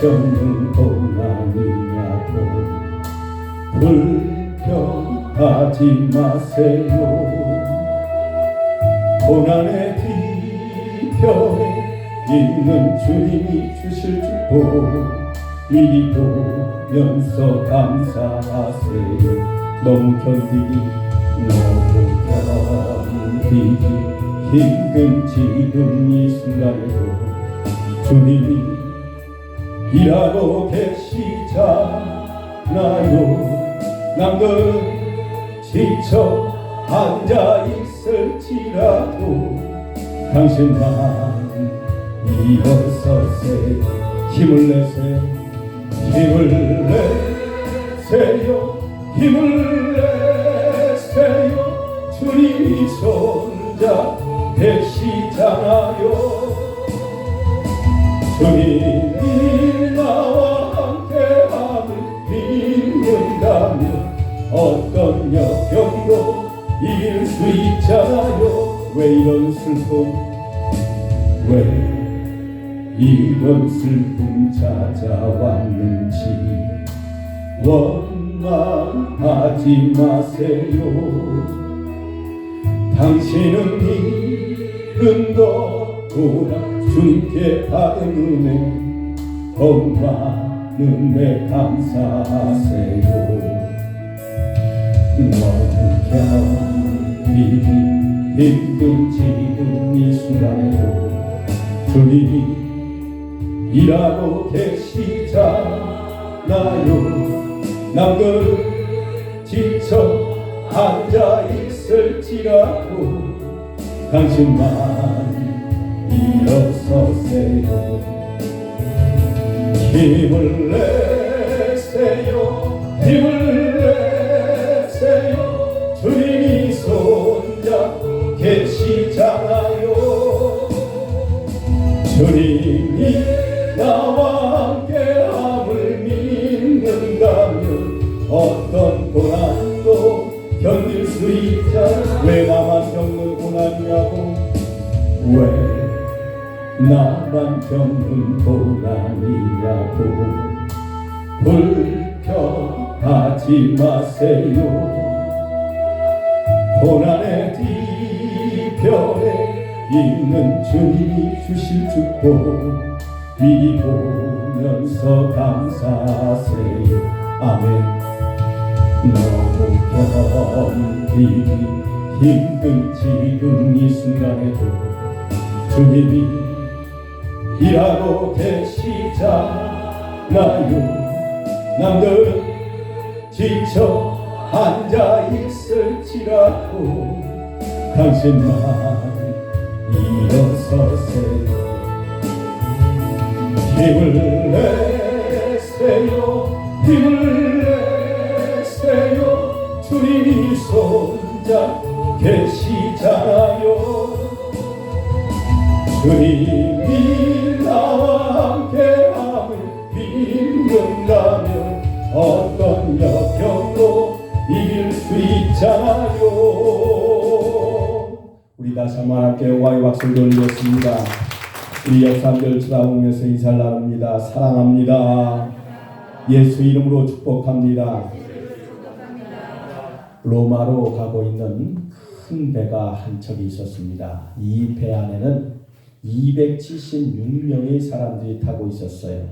겪는 고난이냐고 불평하지 마세요 고난의 뒤편에 있는 주님이 주실 축복 보면서 감사하세요 너무 견디기 너무 견디기 힘든 지금 이 순간에도 주님이 일하고 계시잖아요. 남들은 지쳐 앉아 있을지라도 당신만 일어서세요 힘을 내세요 힘을 내세요. 힘을 내세요. 주님이 손자 되시잖아요. 주님이 나와 함께함을 믿는다면 어떤 역경도 이길 수 있잖아요. 왜 이런 슬픔? 왜 이런 슬픔 찾아왔는지 원망하지 마세요. 당신은 이른 것보다 주님께 받은 은혜 더 많은 내 감사하세요? 너무 견디기 힘든 지금 이 순간에도 주님이 일하고 계시잖아요. 남들 지쳐 앉아 있을지라도 당신만 일어서세요 힘을 내세요. 힘을 내세요. 주님이 손잡고 계시잖아요. 주님이 나와 함께 함을 믿는다면 어떤 고난 겪는 고난이냐고 불평하지 마세요. 고난의 뒤편에 있는 주님이 주실 축복 미리 보면서 감사하세요. 아멘. 너무 견디기 힘든 지금 이 순간에도 주님이 일하고 계시잖아요. 남들은 지쳐 앉아 있을지라도 당신만 일어서세요. 힘을 내세요. 힘을 내세요. 주님이 손잡고 계시잖아요. 주님 어떤 역경도 이길 수 있잖아요. 우리 다시 한번 함께 와이 박수를 돌리겠습니다. 우리 역삼별 쳐다보면서 인사를 나눕니다. 사랑합니다. 예수 이름으로 축복합니다. 로마로 가고 있는 큰 배가 한 척이 있었습니다. 이 배 안에는 276명의 사람들이 타고 있었어요.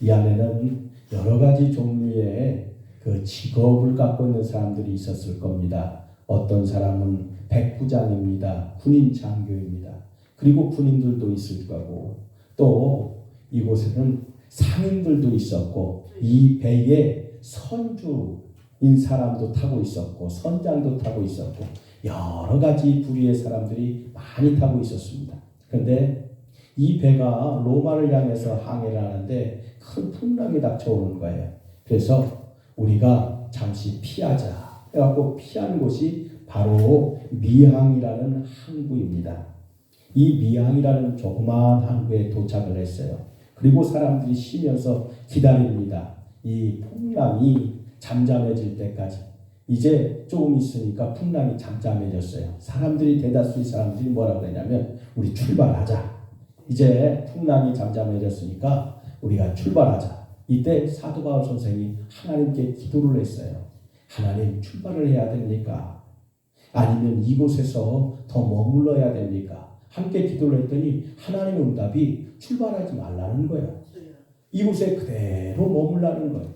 이 안에는 여러 가지 종류의 그 직업을 갖고 있는 사람들이 있었을 겁니다. 어떤 사람은 백부장입니다. 군인 장교입니다. 그리고 군인들도 있을 거고 또 이곳에는 상인들도 있었고 이 배에 선주인 사람도 타고 있었고 선장도 타고 있었고 여러 가지 부류의 사람들이 많이 타고 있었습니다. 그런데 이 배가 로마를 향해서 항해를 하는데 큰 풍랑이 닥쳐오는 거예요. 그래서 우리가 잠시 피하자 해갖고 피한 곳이 바로 미항이라는 항구입니다. 이 미항이라는 조그마한 항구에 도착을 했어요. 그리고 사람들이 쉬면서 기다립니다. 이 풍랑이 잠잠해질 때까지. 이제 조금 있으니까 풍랑이 잠잠해졌어요. 사람들이 대다수의 사람들이 뭐라고 그러냐면 우리 출발하자. 이제 풍랑이 잠잠해졌으니까 우리가 출발하자. 이때 사도 바울 선생이 하나님께 기도를 했어요. 하나님 출발을 해야 됩니까? 아니면 이곳에서 더 머물러야 됩니까? 함께 기도를 했더니 하나님의 응답이 출발하지 말라는 거예요. 이곳에 그대로 머물라는 거예요.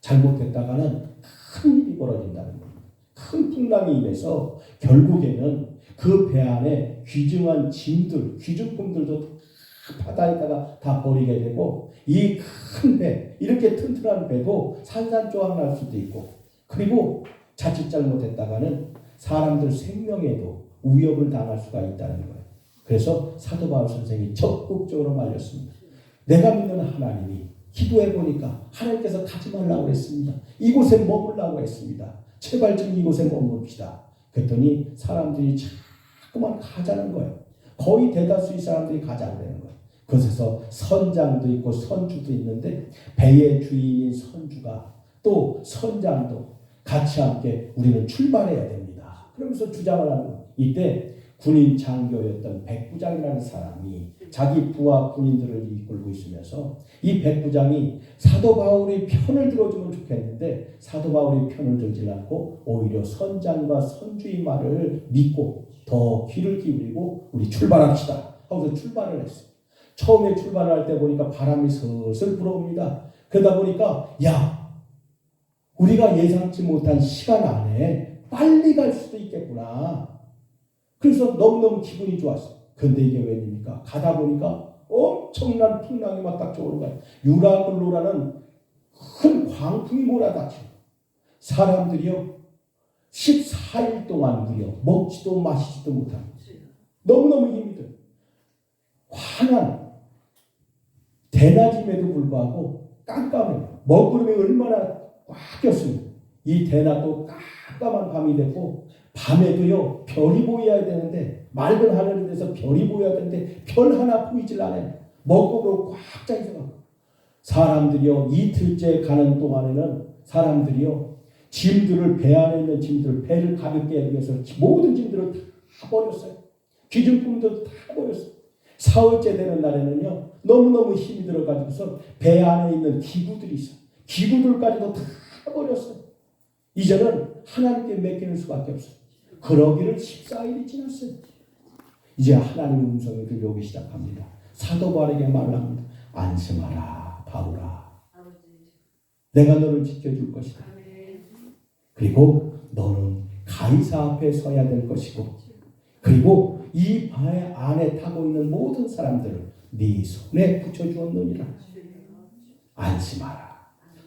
잘못했다가는 큰 일이 벌어진다는 거예요. 큰 풍랑이 임해서 결국에는 그 배 안에 귀중한 짐들, 귀중품들도 다 바다에다가 다 버리게 되고 이 큰 배, 이렇게 튼튼한 배도 산산조각 날 수도 있고 그리고 자칫 잘못했다가는 사람들 생명에도 위협을 당할 수가 있다는 거예요. 그래서 사도 바울 선생이 적극적으로 말렸습니다. 내가 믿는 하나님이 기도해 보니까 하나님께서 가지 말라고 했습니다. 이곳에 머물라고 했습니다. 제발 좀 이곳에 머물읍시다. 그랬더니 사람들이 자꾸만 가자는 거예요. 거의 대다수의 사람들이 가자는 거예요. 그곳에서 선장도 있고 선주도 있는데 배의 주인인 선주가 또 선장도 같이 함께 우리는 출발해야 됩니다. 그러면서 주장을 하는 거예요. 이때 군인 장교였던 백부장이라는 사람이 자기 부하 군인들을 이끌고 있으면서 이 백부장이 사도 바울의 편을 들어주면 좋겠는데 사도 바울의 편을 들지 않고 오히려 선장과 선주의 말을 믿고 더 귀를 기울이고 우리 출발합시다 하고서 출발을 했어요. 처음에 출발할 때 보니까 바람이 슬슬 불어옵니다. 그러다 보니까 야 우리가 예상치 못한 시간 안에 빨리 갈 수도 있겠구나. 그래서 너무너무 기분이 좋았어. 근데 이게 웬입니까? 가다 보니까 엄청난 풍랑이 막 닥쳐오는 거야. 유라글로라는 큰 광풍이 몰아닥쳐. 사람들이요. 14 일 동안 무려 먹지도 마시지도 못합니다. 너무너무 힘들어. 환한 대낮임에도 불구하고 깜깜해요. 먹구름이 얼마나 꽉 꼈습니다. 이 대낮도 깜깜한 밤이 됐고 밤에도요 별이 보여야 되는데 맑은 하늘에 대해서 별이 보여야 되는데 별 하나 보이질 않아요. 먹구름으로 꽉 짜 있어. 사람들이요 이틀째 가는 동안에는 사람들이요 짐들을 배 안에 있는 짐들 배를 가볍게 하기 위해서 모든 짐들을 다 버렸어요. 기준품도 다 버렸어요. 사흘째 되는 날에는요 너무너무 힘이 들어가지고서 배 안에 있는 기구들이 있어. 기구들까지도 다 버렸어요. 이제는 하나님께 맡기는 수밖에 없어요. 그러기를 14일이 지났어요. 이제 하나님의 음성이 들려오기 시작합니다. 사도 바울에게 말합니다. 안심하라 바울아. 내가 너를 지켜줄 것이다. 그리고 너는 가이사 앞에 서야 될 것이고 그리고 이 배 안에 타고 있는 모든 사람들을 네 손에 붙여주었느니라. 안심하라.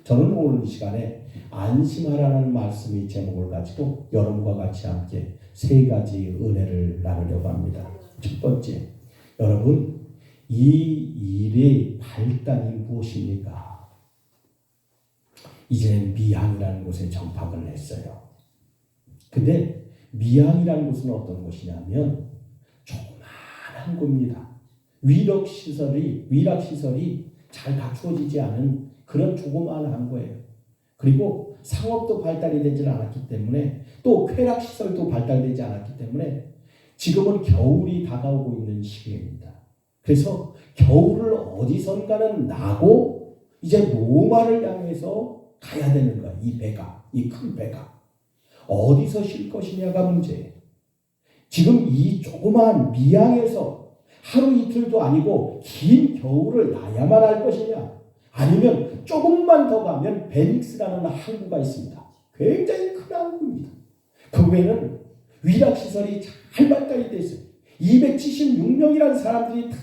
저는 오늘 이 시간에 안심하라는 말씀의 제목을 가지고 여러분과 같이 함께 세 가지 은혜를 나누려고 합니다. 첫 번째, 여러분 이 일의 발단이 무엇입니까? 이제는 미항이라는 곳에 정착을 했어요. 근데 미항이라는 곳은 어떤 곳이냐면 조그마한 곳입니다. 위력 시설이 위락 시설이 잘 갖추어지지 않은 그런 조그마한 거예요. 그리고 상업도 발달이 되지 않았기 때문에 또 쾌락 시설도 발달되지 않았기 때문에 지금은 겨울이 다가오고 있는 시기입니다. 그래서 겨울을 어디선가는 나고 이제 로마를 향해서 가야 되는 거야. 이 배가, 이 큰 배가. 어디서 쉴 것이냐가 문제예요. 지금 이 조그마한 미항에서 하루 이틀도 아니고 긴 겨울을 나야만 할 것이냐? 아니면 조금만 더 가면 베닉스라는 항구가 있습니다. 굉장히 큰 항구입니다. 그 외에는 위락시설이 잘 발달이 되어 있어요. 276명이라는 사람들이 다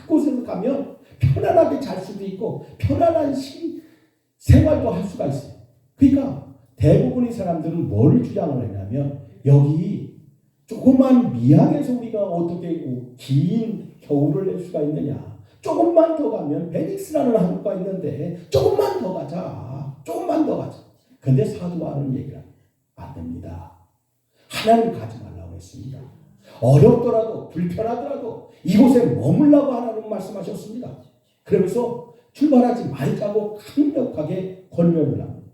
그곳에서 가면 편안하게 잘 수도 있고 편안한 시, 생활도 할 수가 있어요. 그러니까 대부분의 사람들은 뭘 주장을 했냐면 여기 조그만 미항에서 우리가 어떻게 긴 겨울을 낼 수가 있느냐. 조금만 더 가면 베닉스라는 항구가 있는데 조금만 더 가자. 조금만 더 가자. 근데 사도하는 얘기를 안 됩니다. 하나님 가지 말라고 했습니다. 어렵더라도 불편하더라도 이곳에 머물라고 하나님 말씀하셨습니다. 그러면서 출발하지 말자고 강력하게 권면을 합니다.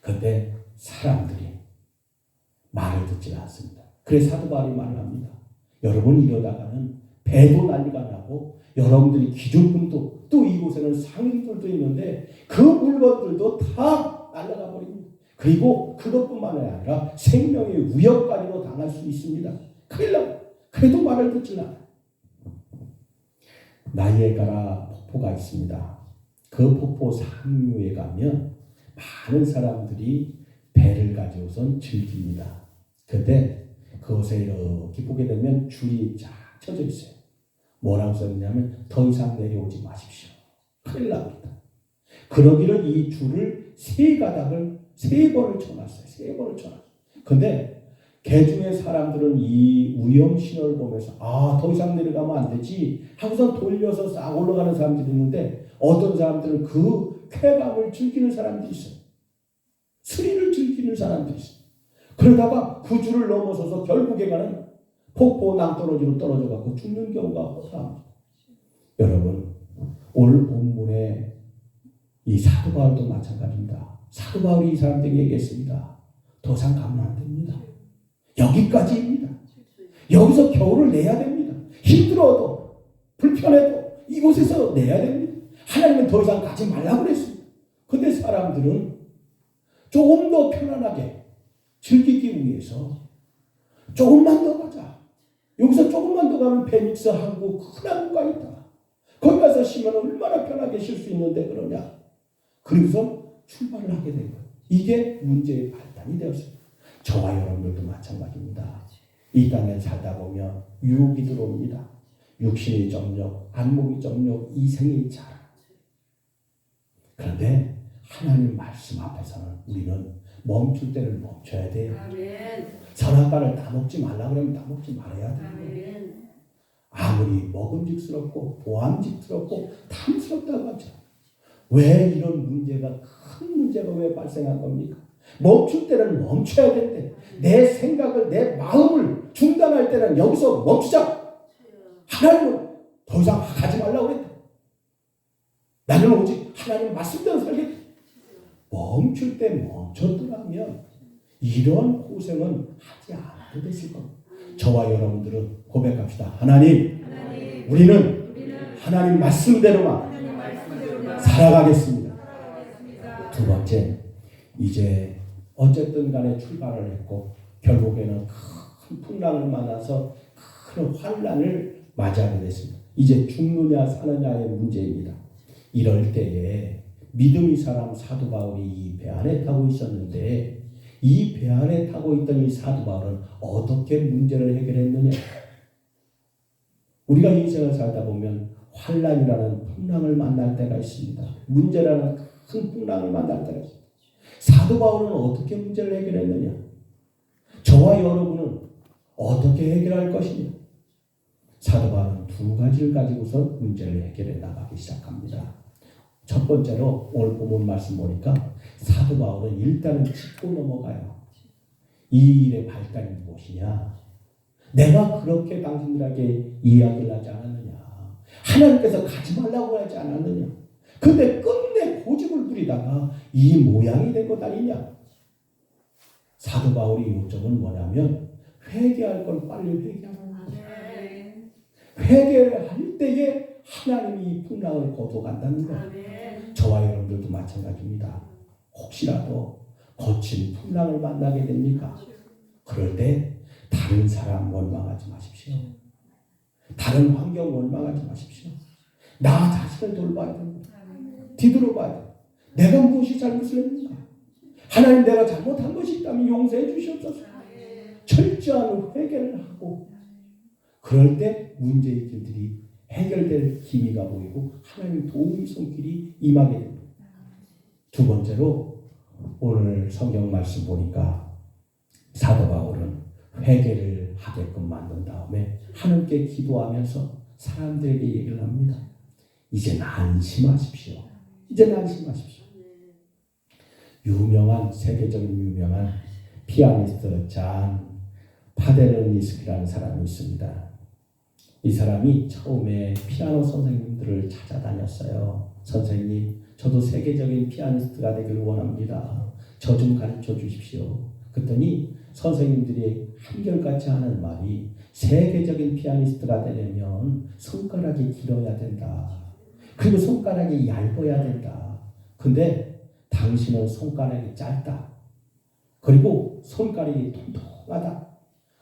그런데 사람들이 말을 듣지 않습니다. 그래서 사도 바울이 말을 합니다. 여러분 이러다가는 배도 난리가 나고 여러분들이 기준금도 또 이곳에는 상인들도 있는데 그 물건들도 다 날아가 버립니다. 그리고 그것뿐만 아니라 생명의 위협까지도 당할 수 있습니다. 큰일 나. 그래도 말을 듣지 않아. 나이에가라 폭포가 있습니다. 그 폭포 상류에 가면 많은 사람들이 배를 가지고선 즐깁니다. 근데 그곳에 이렇게 보게 되면 줄이 쫙 쳐져 있어요. 뭐라고 써있냐면 더 이상 내려오지 마십시오. 큰일 납니다. 그러기를 이 줄을 세 가닥을 세 번을 쳐놨어요. 세 번을 쳐놨어요. 근데 개중의 사람들은 이 위험 신호를 보면서 아, 더 이상 내려가면 안 되지 하고서 돌려서 싹 올라가는 사람들이 있는데 어떤 사람들은 그 쾌감을 즐기는 사람들이 있어요. 스릴을 즐기는 사람들이 있어요. 그러다가 그 줄을 넘어서서 결국에 가는 폭포 낭떠러지로 떨어져 갖고 죽는 경우가 허다합니다. 여러분, 오늘 본문에 이 사도 바울도 마찬가지입니다. 사도 바울이 이 사람들에게 얘기했습니다. 더 이상 가면 안 됩니다. 여기까지입니다. 여기서 겨울을 내야 됩니다. 힘들어도 불편해도 이곳에서 내야 됩니다. 하나님은 더 이상 가지 말라고 그랬습니다. 근데 사람들은 조금 더 편안하게 즐기기 위해서 조금만 더 가자. 여기서 조금만 더 가면 항구 큰 항구가 있다. 거기 가서 쉬면 얼마나 편하게 쉴 수 있는데 그러냐. 그래서 출발을 하게 된 거예요. 이게 문제의 발단이 되었습니다. 저와 여러분들도 마찬가지입니다. 이 땅에 살다 보면 유혹이 들어옵니다. 육신의 정력, 안목의 정력, 이생의 자랑. 그런데 하나님 말씀 앞에서는 우리는 멈출 때를 멈춰야 돼요. 선악과를 다 먹지 말라 그러면 다 먹지 말아야 돼요. 아무리 먹음직스럽고 보암직스럽고 탐스럽다고 하죠. 왜 이런 문제가 큰 문제가 왜 발생한 겁니까? 멈출 때는 멈춰야 되는데 내 생각을 내 마음을 중단할 때는 여기서 멈추자. 하나님은 더 이상 가지 말라고 했다. 나는 오직 하나님 말씀대로 살겠다. 멈출 때 멈췄더라면 이런 고생은 하지 않아도 됐을 겁니다. 저와 여러분들은 고백합시다. 하나님, 하나님, 우리는 우리는 하나님 말씀대로만 하나님 말씀대로만 살아가겠습니다. 살아가겠습니다. 두 번째, 이제 어쨌든 간에 출발을 했고 결국에는 큰 풍랑을 만나서 큰 환란을 맞이하게 됐습니다. 이제 죽느냐 사느냐의 문제입니다. 이럴 때에 믿음의 사람 사도 바울이 이 배 안에 타고 있었는데 이 배 안에 타고 있던 이 사도 바울은 어떻게 문제를 해결했느냐? 우리가 인생을 살다 보면 환란이라는 풍랑을 만날 때가 있습니다. 문제라는 큰 풍랑을 만날 때가 있습니다. 사도 바울은 어떻게 문제를 해결했느냐? 저와 여러분은 어떻게 해결할 것이냐? 사도 바울은 두 가지를 가지고서 문제를 해결해 나가기 시작합니다. 첫 번째로 오늘 본문 말씀 보니까 사도 바울은 일단은 짚고 넘어가요. 이 일의 발단이 무엇이냐? 내가 그렇게 당신들에게 이야기를 하지 않았느냐? 하나님께서 가지 말라고 하지 않았느냐? 근데 끝내 고집을 부리다가 이 모양이 된 것 아니냐? 사도 바울의 요점은 뭐냐면 회개할 건 빨리 회개하라. 회개를 할 때에 하나님이 이 풍랑을 거둬간다는 거. 저와 여러분들도 마찬가지입니다. 혹시라도 거친 풍랑을 만나게 됩니까? 그럴 때 다른 사람 원망하지 마십시오. 다른 환경 원망하지 마십시오. 나 자신을 돌봐야 됩니다. 뒤돌아봐야 돼요. 내가 무엇이 잘못을 했는가? 하나님 내가 잘못한 것이 있다면 용서해 주시옵소서. 철저한 회개를 하고 그럴 때 문제의 길들이 해결될 기미가 보이고 하나님 도움의 손길이 임하게 됩니다. 두 번째로 오늘 성경 말씀 보니까 사도 바울은 회개를 하게끔 만든 다음에 하나님께 기도하면서 사람들에게 얘기를 합니다. 이제 안심하십시오. 이제 안심하십시오. 유명한 세계적인 유명한 피아니스트 잔 파데르니스키라는 사람이 있습니다. 이 사람이 처음에 피아노 선생님들을 찾아다녔어요. 선생님, 저도 세계적인 피아니스트가 되길 원합니다. 저 좀 가르쳐 주십시오. 그랬더니 선생님들이 한결같이 하는 말이 세계적인 피아니스트가 되려면 손가락이 길어야 된다. 그리고 손가락이 얇아야 된다. 근데 당신은 손가락이 짧다. 그리고 손가락이 통통하다.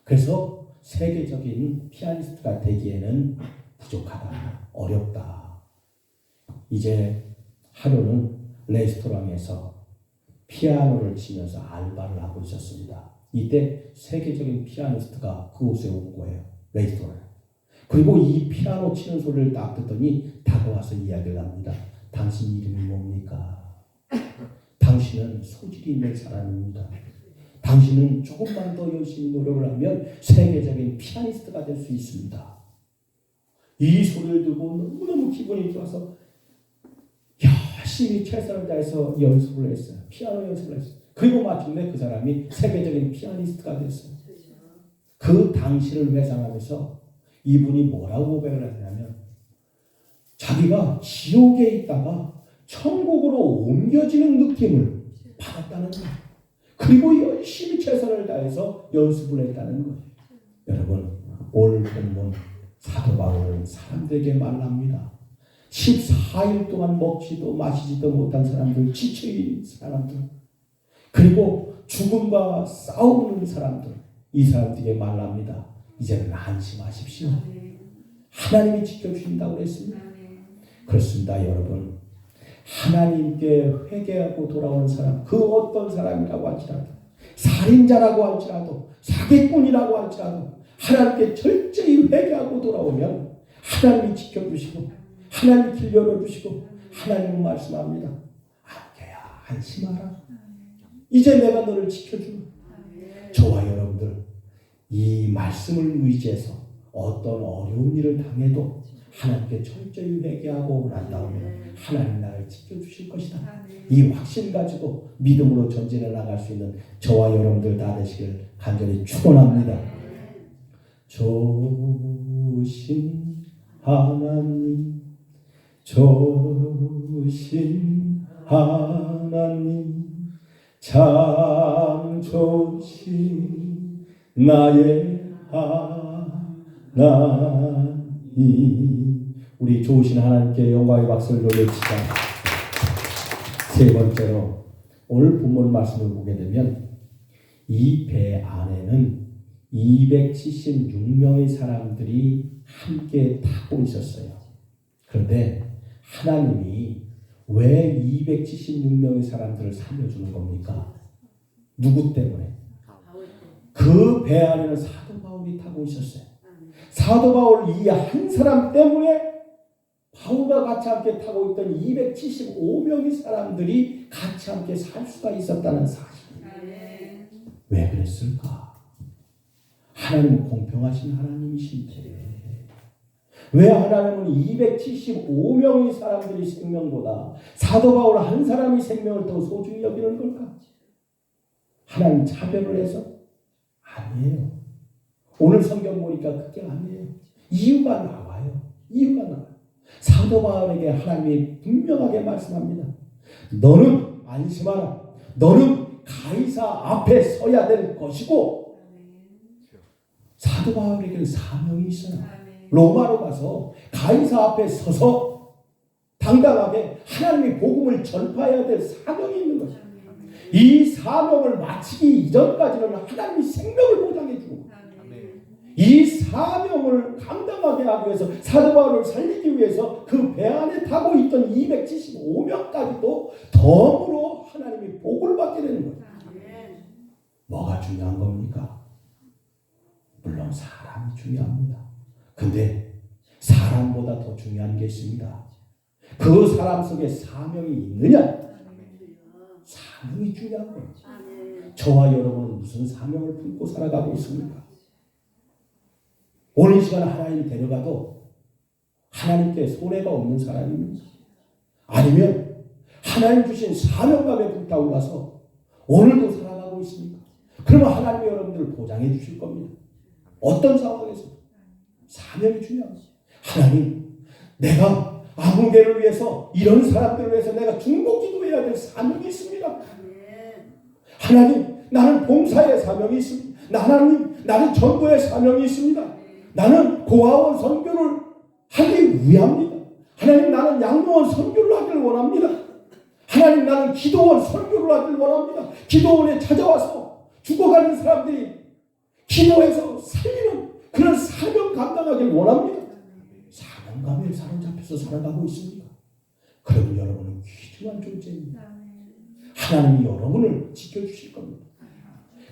그래서 세계적인 피아니스트가 되기에는 부족하다. 어렵다. 이제 하루는 레스토랑에서 피아노를 치면서 알바를 하고 있었습니다. 이때 세계적인 피아니스트가 그곳에 온 거예요. 레스토랑. 그리고 이 피아노 치는 소리를 딱 듣더니 다가와서 이야기를 합니다. 당신 이름이 뭡니까? 당신은 소질이 있는 사람입니다. 당신은 조금만 더 열심히 노력을 하면 세계적인 피아니스트가 될 수 있습니다. 이 소리를 듣고 너무너무 기분이 좋아서 열심히 최선을 다해서 연습을 했어요. 피아노 연습을 했어요. 그리고 마침내 그 사람이 세계적인 피아니스트가 됐어요. 그 당시를 회상하면서 이분이 뭐라고 고백을 하냐면 자기가 지옥에 있다가 천국으로 옮겨지는 느낌을 받았다는 거예요. 그리고 열심히 최선을 다해서 연습을 했다는 거예요. 여러분 올 본문 사도 바울은 사람들에게 말합니다. 14일 동안 먹지도 마시지도 못한 사람들, 지쳐있는 사람들, 그리고 죽음과 싸우는 사람들, 이 사람들에게 말합니다. 이제는 안심하십시오. 하나님이 지켜주신다고 그랬습니다. 그렇습니다, 여러분. 하나님께 회개하고 돌아오는 사람, 그 어떤 사람이라고 할지라도, 살인자라고 할지라도, 사기꾼이라고 할지라도, 하나님께 철저히 회개하고 돌아오면 하나님이 지켜주시고, 하나님이 길 열어주시고, 하나님은 말씀합니다. 아껴야 안심하라. 이제 내가 너를 지켜주마. 저와 여러분들, 이 말씀을 의지해서 어떤 어려운 일을 당해도 하나님께 철저히 회개하고 난 다음에 하나님 나를 지켜주실 것이다. 이 확신 가지고 믿음으로 전진해 나갈 수 있는 저와 여러분들 다 되시길 간절히 축원합니다. 조신 하나님, 조신 하나님, 참 좋으신 나의 하나님. 우리 좋으신 하나님께 영광의 박수를 돌려주시다. 세 번째로 오늘 본문 말씀을 보게 되면 이 배 안에는 276명의 사람들이 함께 타고 있었어요. 그런데 하나님이 왜 276명의 사람들을 살려주는 겁니까? 누구 때문에? 그 배 안에는 사도 바울이 타고 있었어요. 사도 바울 이 한 사람 때문에 바울과 같이 함께 타고 있던 275명의 사람들이 같이 함께 살 수가 있었다는 사실. 왜 그랬을까? 하나님은 공평하신 하나님이신데 왜 하나님은 275명의 사람들이 생명보다 사도 바울 한 사람이 생명을 더 소중히 여기는 걸까? 하나님 차별을 해서 아니에요. 오늘 성경 보니까 그게 아니에요. 이유가 나와요. 이유가 나와요. 사도 바울에게 하나님이 분명하게 말씀합니다. 너는 안심하라. 너는 가이사 앞에 서야 될 것이고 사도 바울에게는 사명이 있어요. 로마로 가서 가이사 앞에 서서 당당하게 하나님의 복음을 전파해야 될 사명이 있는 거죠. 이 사명을 마치기 이전까지는 하나님이 생명을 보장해 주고 이 사명을 감당하게 하기 위해서 사도 바울을 살리기 위해서 그 배 안에 타고 있던 275명까지도 덤으로 하나님이 복을 받게 되는 거예요. 뭐가 중요한 겁니까? 물론 사람이 중요합니다. 근데 사람보다 더 중요한 게 있습니다. 그 사람 속에 사명이 있느냐? 사명이 중요한 거예요. 저와 여러분은 무슨 사명을 품고 살아가고 있습니까? 오늘 이 시간 하나님이 데려가도 하나님께 손해가 없는 사람입니다. 아니면 하나님 주신 사명감에 불타올라서 오늘도 살아가고 있습니까? 그러면 하나님이 여러분들을 보장해 주실 겁니다. 어떤 상황에서 사명이 중요합니다. 하나님, 내가 아궁대를 위해서 이런 사람들을 위해서 내가 중복 기도해야 될 사명이 있습니다. 하나님, 나는 봉사의 사명이 있습니다. 하나님, 나는 전도의 사명이 있습니다. 나는 고아원 선교를 하기 위함입니다. 하나님 나는 양로원 선교를 하길 원합니다. 하나님 나는 기도원 선교를 하길 원합니다. 기도원에 찾아와서 죽어가는 사람들이 기도해서 살리는 그런 사명 감당하길 원합니다. 사명감에 사로잡혀서 살아가고 있습니다. 그러면 여러분은 귀중한 존재입니다. 하나님이 여러분을 지켜주실 겁니다.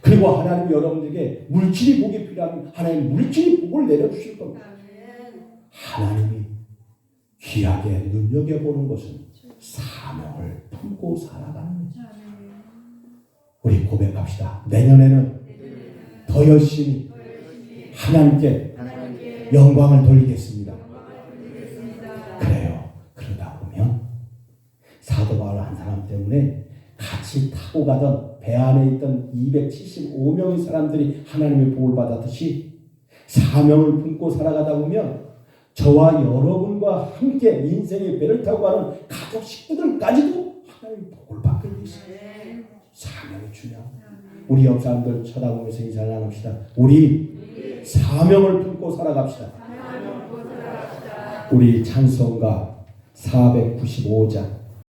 그리고 하나님이 여러분에게 물질이 복이 필요하면 하나님 물질이 복을 내려주실 겁니다. 하나님이 귀하게 눈여겨보는 것은 사명을 품고 살아가는 것. 우리 고백합시다. 내년에는 더 열심히 하나님께 영광을 돌리겠습니다. 그래요. 그러다 보면 사도 바울 한 사람 때문에 같이 타고 가던 배 안에 있던 275명의 사람들이 하나님의 복을 받았듯이 사명을 품고 살아가다 보면 저와 여러분과 함께 인생의 배를 타고 가는 가족 식구들까지도 하나님의 복을 받게 돼 있어요. 사명이 중요합니다. 우리 옆 사람들 쳐다보면서 인사를 나눕시다. 우리 사명을 품고 살아갑시다. 우리 찬송가 495장